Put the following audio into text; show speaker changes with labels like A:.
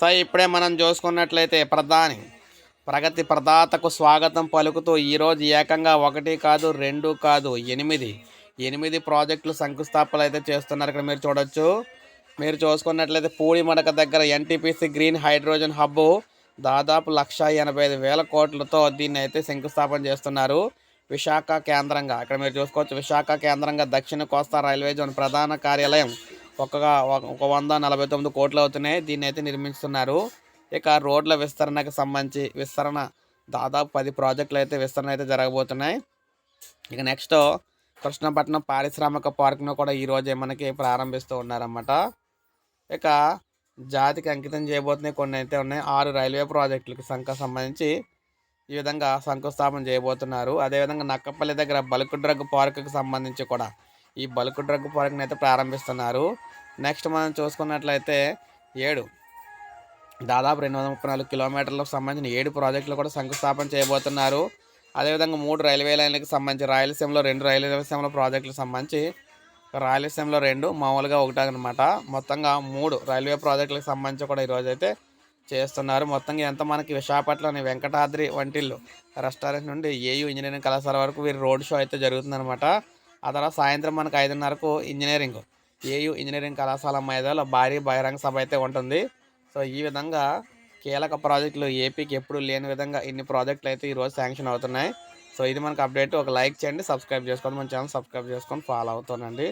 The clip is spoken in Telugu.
A: సో ఇప్పుడే మనం చూసుకున్నట్లయితే ప్రధాని ప్రగతి ప్రదాతకు స్వాగతం పలుకుతూ ఈరోజు ఏకంగా ఒకటి కాదు రెండు కాదు ఎనిమిది ఎనిమిది ప్రాజెక్టులు శంకుస్థాపనలు అయితే చేస్తున్నారు ఇక్కడ మీరు చూడొచ్చు. మీరు చూసుకున్నట్లయితే పూడి మడక దగ్గర ఎన్టీపీసీ గ్రీన్ హైడ్రోజన్ హబ్బు దాదాపు లక్ష ఎనభై ఐదు వేల కోట్లతో దీన్ని అయితే శంకుస్థాపన చేస్తున్నారు విశాఖ కేంద్రంగా. ఇక్కడ మీరు చూసుకోవచ్చు విశాఖ కేంద్రంగా దక్షిణ కోస్తా రైల్వే జోన్ ప్రధాన కార్యాలయం ఒక్కగా ఒక వంద నలభై తొమ్మిది కోట్లు అవుతున్నాయి. దీన్ని అయితే నిర్మిస్తున్నారు. ఇక రోడ్ల విస్తరణకు సంబంధించి విస్తరణ దాదాపు పది ప్రాజెక్టులు అయితే విస్తరణ అయితే జరగబోతున్నాయి. ఇక నెక్స్ట్ కృష్ణపట్నం పారిశ్రామిక పార్క్ను కూడా ఈరోజే మనకి ప్రారంభిస్తూ ఉన్నారన్నమాట. ఇక జాతికి అంకితం చేయబోతున్నాయి కొన్ని అయితే ఉన్నాయి. ఆరు రైల్వే ప్రాజెక్టులకు సంఖ సంబంధించి ఈ విధంగా శంకుస్థాపన చేయబోతున్నారు. అదేవిధంగా నక్కపల్లి దగ్గర బల్క్ డ్రగ్ పార్క్కి సంబంధించి కూడా ఈ బల్క్ డ్రగ్ పార్క్ని అయితే ప్రారంభిస్తున్నారు. నెక్స్ట్ మనం చూసుకున్నట్లయితే ఏడు. దాదాపు రెండు వందల ముప్పై నాలుగు కిలోమీటర్లకు సంబంధించిన ఏడు ప్రాజెక్టులు కూడా శంకుస్థాపన చేయబోతున్నారు. అదేవిధంగా మూడు రైల్వే లైన్లకు సంబంధించి రాయలసీమలో రెండు రాయలసీమలో ప్రాజెక్టులకు సంబంధించి రాయలసీమలో రెండు మామూలుగా ఒకటి అనమాట మొత్తంగా మూడు రైల్వే ప్రాజెక్టులకు సంబంధించి కూడా ఈరోజు అయితే చేస్తున్నారు. మొత్తంగా ఎంత మనకి విశాఖపట్నంలోని వెంకటాద్రి వంటిల్లు రెస్టారెంట్ నుండి ఏయూ ఇంజనీరింగ్ కళాశాల వరకు వీరి రోడ్ షో అయితే జరుగుతుందనమాట ఆ తర్వాత సాయంత్రం మనకు ఐదున్నరకు ఇంజనీరింగ్. ఏయు ఇంజనీరింగ్ కళాశాల మైదాలో భారీ బహిరంగ సభ అయితే ఉంటుంది. సో ఈ విధంగా కీలక ప్రాజెక్టులు ఏపీకి ఎప్పుడు లేని విధంగా ఇన్ని ప్రాజెక్టులు అయితే ఈరోజు శాంక్షన్ అవుతున్నాయి. సో ఇది మనకు అప్డేట్. ఒక లైక్ చేయండి సబ్స్క్రైబ్ చేసుకోండి. మన ఛానల్ సబ్స్క్రైబ్ చేసుకొని ఫాలో అవుతానండి